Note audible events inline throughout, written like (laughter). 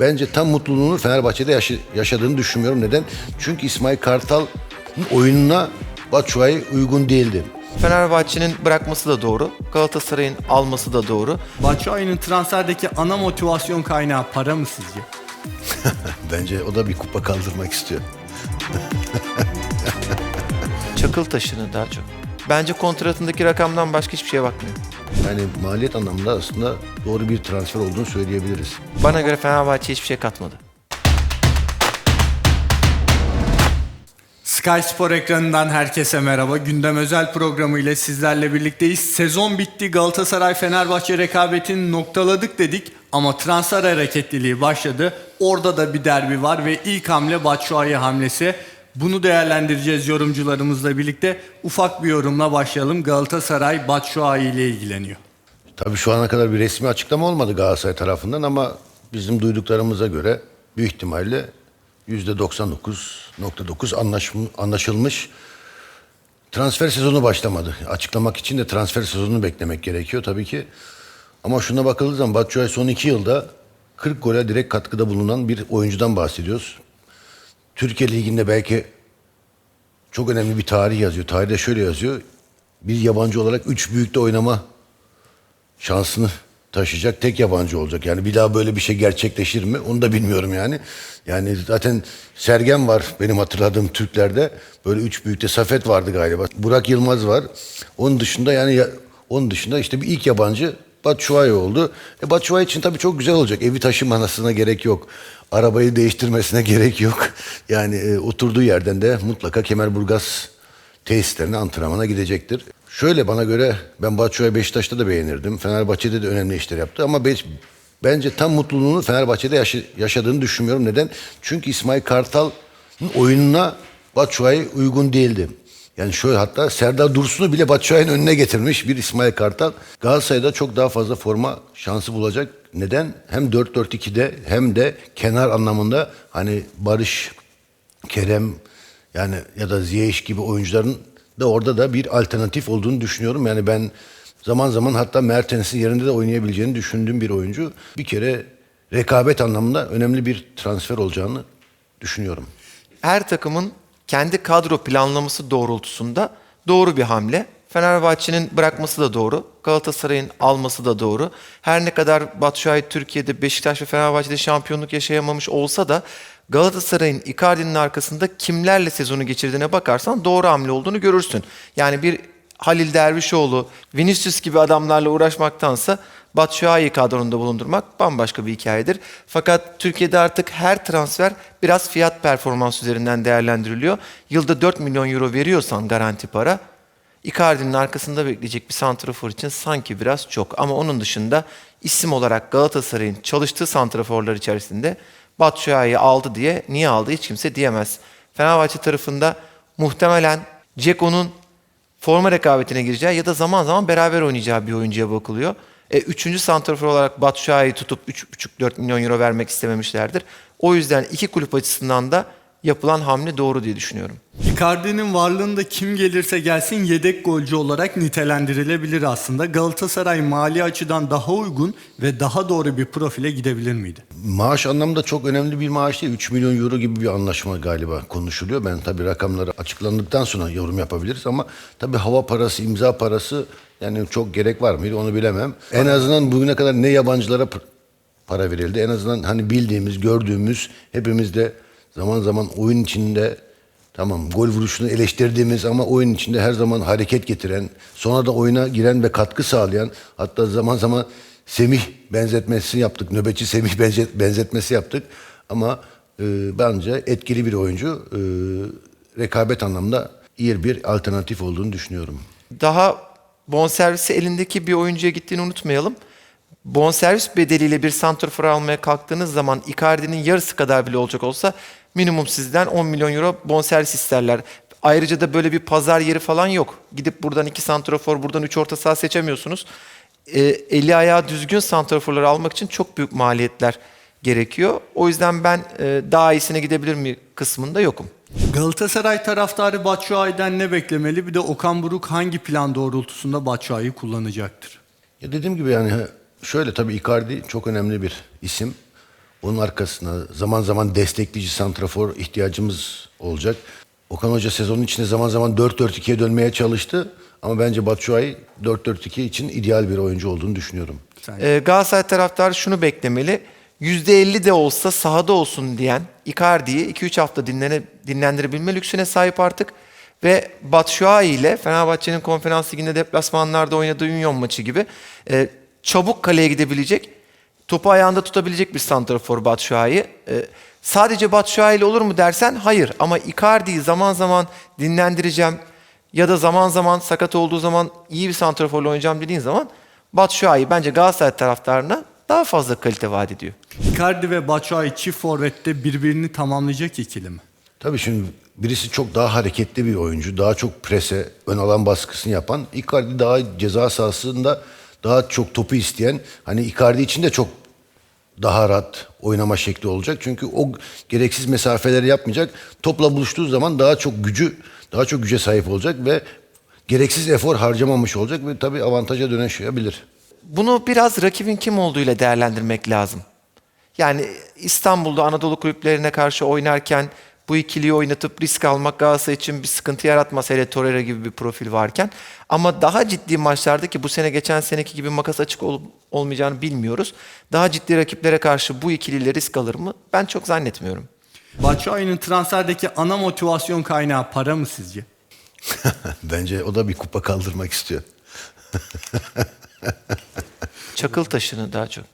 Bence tam mutluluğunu Fenerbahçe'de yaşı- yaşadığını düşünmüyorum. Neden? Çünkü İsmail Kartal'ın oyununa Batshuayi uygun değildi. Fenerbahçe'nin bırakması da doğru. Galatasaray'ın alması da doğru. Batshuayi'nin transferdeki ana motivasyon kaynağı para mı sizce? (laughs) Bence o da bir kupa kaldırmak istiyor. Çakıl taşını daha çok. Bence kontratındaki rakamdan başka hiçbir şeye bakmıyor. Yani maliyet anlamında aslında doğru bir transfer olduğunu söyleyebiliriz. Bana göre Fenerbahçe hiçbir şey katmadı. Sky Spor ekranından herkese merhaba. Gündem özel programı ile sizlerle birlikteyiz. Sezon bitti. Galatasaray Fenerbahçe rekabetini noktaladık dedik ama transfer hareketliliği başladı. Orada da bir derbi var ve ilk hamle Batshuayi hamlesi. Bunu değerlendireceğiz yorumcularımızla birlikte. Ufak bir yorumla başlayalım. Galatasaray Batshuayi ile ilgileniyor. Tabii şu ana kadar bir resmi açıklama olmadı Galatasaray tarafından ama bizim duyduklarımıza göre büyük ihtimalle %99.9 anlaşm- anlaşılmış. Transfer sezonu başlamadı. Açıklamak için de transfer sezonunu beklemek gerekiyor tabii ki. Ama şuna bakıldığı zaman Batshuayi son iki yılda 40 gole direkt katkıda bulunan bir oyuncudan bahsediyoruz. Türkiye Ligi'nde belki çok önemli bir tarih yazıyor. Tarihte şöyle yazıyor. Bir yabancı olarak üç büyükte oynama şansını taşıyacak tek yabancı olacak. Yani bir daha böyle bir şey gerçekleşir mi? Onu da bilmiyorum yani. Yani zaten Sergen var benim hatırladığım Türklerde. Böyle üç büyükte Safet vardı galiba. Burak Yılmaz var. Onun dışında yani ya- onun dışında işte bir ilk yabancı Batshuayi oldu. E Batshuayi için tabii çok güzel olacak. Evi taşımasına gerek yok. Arabayı değiştirmesine (laughs) gerek yok. Yani e, oturduğu yerden de mutlaka Kemerburgaz tesislerine antrenmana gidecektir. Şöyle bana göre ben Batshuayi Beşiktaş'ta da beğenirdim. Fenerbahçe'de de önemli işler yaptı ama beş- bence tam mutluluğunu Fenerbahçe'de yaşı- yaşadığını düşünmüyorum. Neden? Çünkü İsmail Kartal'ın oyununa Batshuayi uygun değildi. Yani şöyle hatta Serdar Dursun'u bile Batshuayi'nin önüne getirmiş bir İsmail Kartal. Galatasaray'da çok daha fazla forma şansı bulacak. Neden? Hem 4-4-2'de hem de kenar anlamında hani Barış, Kerem yani ya da Ziyech gibi oyuncuların da orada da bir alternatif olduğunu düşünüyorum. Yani ben zaman zaman hatta Mertens'in yerinde de oynayabileceğini düşündüğüm bir oyuncu. Bir kere rekabet anlamında önemli bir transfer olacağını düşünüyorum. Her takımın kendi kadro planlaması doğrultusunda doğru bir hamle. Fenerbahçe'nin bırakması da doğru. Galatasaray'ın alması da doğru. Her ne kadar Batshuayi Türkiye'de Beşiktaş ve Fenerbahçe'de şampiyonluk yaşayamamış olsa da Galatasaray'ın Icardi'nin arkasında kimlerle sezonu geçirdiğine bakarsan doğru hamle olduğunu görürsün. Yani bir Halil Dervişoğlu, Vinicius gibi adamlarla uğraşmaktansa Batshuayi kadronunda bulundurmak bambaşka bir hikayedir. Fakat Türkiye'de artık her transfer biraz fiyat performans üzerinden değerlendiriliyor. Yılda 4 milyon euro veriyorsan garanti para, Icardi'nin arkasında bekleyecek bir santrafor için sanki biraz çok. Ama onun dışında isim olarak Galatasaray'ın çalıştığı santraforlar içerisinde Batshuayi'yi aldı diye niye aldı hiç kimse diyemez. Fenerbahçe tarafında muhtemelen Ceko'nun forma rekabetine gireceği ya da zaman zaman beraber oynayacağı bir oyuncuya bakılıyor. E, üçüncü santrafor olarak Batshuayi'yi tutup 3,5-4 milyon euro vermek istememişlerdir. O yüzden iki kulüp açısından da yapılan hamle doğru diye düşünüyorum. Icardi'nin varlığında kim gelirse gelsin yedek golcü olarak nitelendirilebilir aslında. Galatasaray mali açıdan daha uygun ve daha doğru bir profile gidebilir miydi? Maaş anlamda çok önemli bir maaş değil. 3 milyon euro gibi bir anlaşma galiba konuşuluyor. Ben tabii rakamları açıklandıktan sonra yorum yapabiliriz ama tabii hava parası, imza parası yani çok gerek var mıydı onu bilemem. En azından bugüne kadar ne yabancılara para verildi. En azından hani bildiğimiz, gördüğümüz hepimiz de zaman zaman oyun içinde tamam gol vuruşunu eleştirdiğimiz ama oyun içinde her zaman hareket getiren, sonra da oyuna giren ve katkı sağlayan hatta zaman zaman Semih benzetmesi yaptık. Nöbetçi Semih (laughs) benzet, benzetmesi yaptık. Ama e, bence etkili bir oyuncu. E, rekabet anlamda iyi bir alternatif olduğunu düşünüyorum. Daha bonservisi elindeki bir oyuncuya gittiğini unutmayalım. Bonservis bedeliyle bir santrfor almaya kalktığınız zaman Icardi'nin yarısı kadar bile olacak olsa minimum sizden 10 milyon euro bonservis isterler. Ayrıca da böyle bir pazar yeri falan yok. Gidip buradan iki santrafor, buradan üç orta saha seçemiyorsunuz. E, eli ayağı düzgün santraforları almak için çok büyük maliyetler gerekiyor. O yüzden ben e, daha iyisine gidebilir mi kısmında yokum. Galatasaray taraftarı Batshuayi'den ne beklemeli? Bir de Okan Buruk hangi plan doğrultusunda Batshuayi'yi kullanacaktır? Ya dediğim gibi yani şöyle tabii Icardi çok önemli bir isim. Onun arkasına zaman zaman destekleyici santrafor ihtiyacımız olacak. Okan Hoca sezonun içinde zaman zaman 4-4-2'ye dönmeye çalıştı. Ama bence Batshuayi 4-4-2 için ideal bir oyuncu olduğunu düşünüyorum. Ee, Galatasaray taraftarı şunu beklemeli. %50 de olsa sahada olsun diyen Icardi'yi 2-3 hafta dinlene, dinlendirebilme lüksüne sahip artık. Ve Batshuayi ile Fenerbahçe'nin konferans liginde deplasmanlarda oynadığı Union maçı gibi e, çabuk kaleye gidebilecek, topu ayağında tutabilecek bir santrafor Batshuayi. E, sadece Batshuayi ile olur mu dersen hayır. Ama Icardi'yi zaman zaman dinlendireceğim ya da zaman zaman sakat olduğu zaman iyi bir santraforla oynayacağım dediğin zaman Batshuayi bence Galatasaray taraftarına daha fazla kalite vaat ediyor. Icardi ve Batshuayi çift forvette birbirini tamamlayacak ikili mi? Tabii şimdi birisi çok daha hareketli bir oyuncu. Daha çok prese, ön alan baskısını yapan. Icardi daha ceza sahasında daha çok topu isteyen. Hani Icardi için de çok daha rahat oynama şekli olacak. Çünkü o gereksiz mesafeleri yapmayacak. Topla buluştuğu zaman daha çok gücü, daha çok güce sahip olacak ve gereksiz efor harcamamış olacak ve tabii avantaja dönüşebilir. Bunu biraz rakibin kim olduğuyla değerlendirmek lazım. Yani İstanbul'da Anadolu kulüplerine karşı oynarken bu ikiliyi oynatıp risk almak Galatasaray için bir sıkıntı yaratmaz hele Torreira gibi bir profil varken. Ama daha ciddi maçlarda ki bu sene geçen seneki gibi makas açık olup olmayacağını bilmiyoruz. Daha ciddi rakiplere karşı bu ikiliyle risk alır mı? Ben çok zannetmiyorum. Batshuayi'nin transferdeki ana motivasyon kaynağı para mı sizce? (laughs) Bence o da bir kupa kaldırmak istiyor. Çakıl taşını daha çok.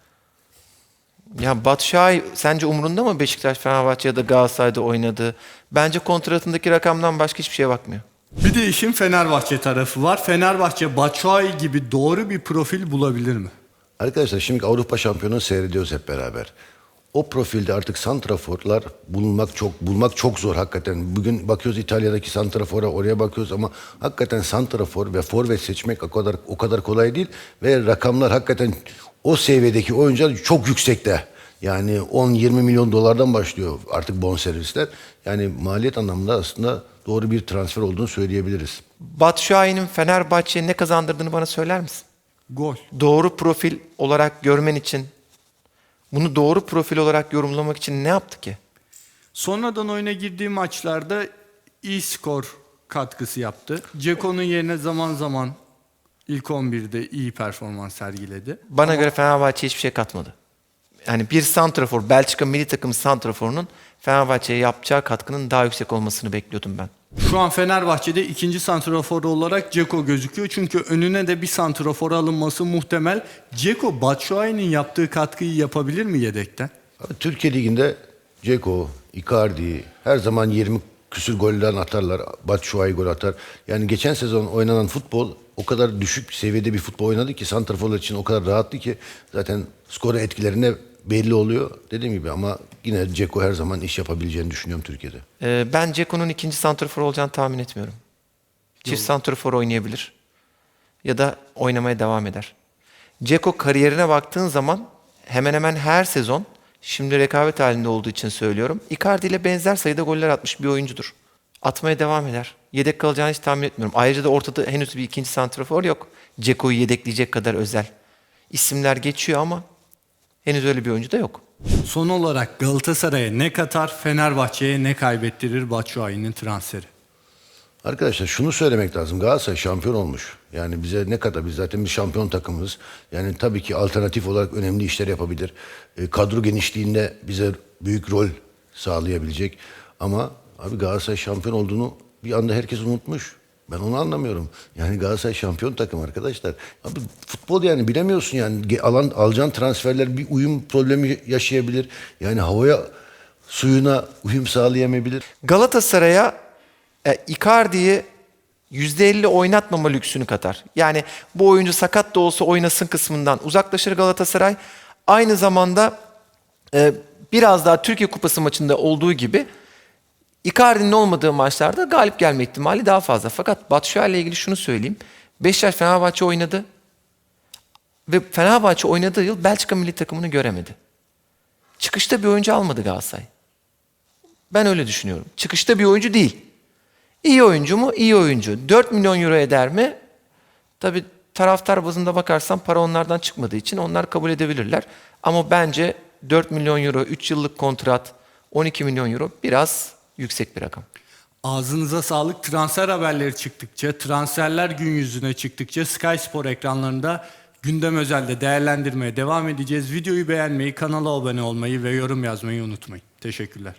Ya Batshuayi sence umurunda mı Beşiktaş, Fenerbahçe ya da Galatasaray'da oynadığı? Bence kontratındaki rakamdan başka hiçbir şeye bakmıyor. Bir de işin Fenerbahçe tarafı var. Fenerbahçe Batshuayi gibi doğru bir profil bulabilir mi? Arkadaşlar şimdi Avrupa şampiyonu seyrediyoruz hep beraber. O profilde artık santraforlar bulmak çok bulmak çok zor hakikaten. Bugün bakıyoruz İtalya'daki santrafora oraya bakıyoruz ama hakikaten santrafor ve forvet seçmek o kadar o kadar kolay değil ve rakamlar hakikaten o seviyedeki oyuncular çok yüksekte. Yani 10-20 milyon dolardan başlıyor artık bonservisler. Yani maliyet anlamında aslında doğru bir transfer olduğunu söyleyebiliriz. Batshuayi'nin Fenerbahçe'ye ne kazandırdığını bana söyler misin? Gol. Doğru profil olarak görmen için, bunu doğru profil olarak yorumlamak için ne yaptı ki? Sonradan oyuna girdiği maçlarda iyi skor katkısı yaptı. Ceko'nun yerine zaman zaman ilk 11'de iyi performans sergiledi. Bana göre Fenerbahçe hiçbir şey katmadı. Yani bir santrafor, Belçika milli takım santraforunun Fenerbahçe'ye yapacağı katkının daha yüksek olmasını bekliyordum ben. Şu an Fenerbahçe'de ikinci santrafor olarak Ceko gözüküyor. Çünkü önüne de bir santrafor alınması muhtemel. Ceko Batshuayi'nin yaptığı katkıyı yapabilir mi yedekten? Türkiye Ligi'nde Ceko, Icardi her zaman 20 küsür golden atarlar. Batshuayi gol atar. Yani geçen sezon oynanan futbol o kadar düşük seviyede bir futbol oynadı ki santraforlar için o kadar rahattı ki zaten skora etkilerine belli oluyor. Dediğim gibi ama yine Ceko her zaman iş yapabileceğini düşünüyorum Türkiye'de. Ee, ben Ceko'nun ikinci santrafor olacağını tahmin etmiyorum. Çift santrafor oynayabilir. Ya da oynamaya devam eder. Ceko kariyerine baktığın zaman hemen hemen her sezon, şimdi rekabet halinde olduğu için söylüyorum, Icardi ile benzer sayıda goller atmış bir oyuncudur. Atmaya devam eder. Yedek kalacağını hiç tahmin etmiyorum. Ayrıca da ortada henüz bir ikinci santrafor yok. Ceko'yu yedekleyecek kadar özel. İsimler geçiyor ama henüz öyle bir oyuncu da yok. Son olarak Galatasaray'a ne katar, Fenerbahçe'ye ne kaybettirir Batshuayi'nin transferi? Arkadaşlar şunu söylemek lazım. Galatasaray şampiyon olmuş. Yani bize ne kadar biz zaten bir şampiyon takımız. Yani tabii ki alternatif olarak önemli işler yapabilir. E, kadro genişliğinde bize büyük rol sağlayabilecek. Ama abi Galatasaray şampiyon olduğunu bir anda herkes unutmuş. Ben onu anlamıyorum. Yani Galatasaray şampiyon takım arkadaşlar. Abi futbol yani bilemiyorsun yani alan alacağın transferler bir uyum problemi yaşayabilir. Yani havaya suyuna uyum sağlayamayabilir. Galatasaray'a e, Icardi'yi %50 oynatmama lüksünü katar. Yani bu oyuncu sakat da olsa oynasın kısmından uzaklaşır Galatasaray. Aynı zamanda e, biraz daha Türkiye Kupası maçında olduğu gibi Icardi'nin olmadığı maçlarda galip gelme ihtimali daha fazla. Fakat Batshuayi ile ilgili şunu söyleyeyim. Beşiktaş Fenerbahçe oynadı ve Fenerbahçe oynadığı yıl Belçika milli takımını göremedi. Çıkışta bir oyuncu almadı Galatasaray. Ben öyle düşünüyorum. Çıkışta bir oyuncu değil. İyi oyuncu mu? İyi oyuncu. 4 milyon euro eder mi? Tabii taraftar bazında bakarsan para onlardan çıkmadığı için onlar kabul edebilirler. Ama bence 4 milyon euro 3 yıllık kontrat 12 milyon euro biraz yüksek bir rakam. Ağzınıza sağlık. Transfer haberleri çıktıkça, transferler gün yüzüne çıktıkça Sky Spor ekranlarında gündem özelde değerlendirmeye devam edeceğiz. Videoyu beğenmeyi, kanala abone olmayı ve yorum yazmayı unutmayın. Teşekkürler.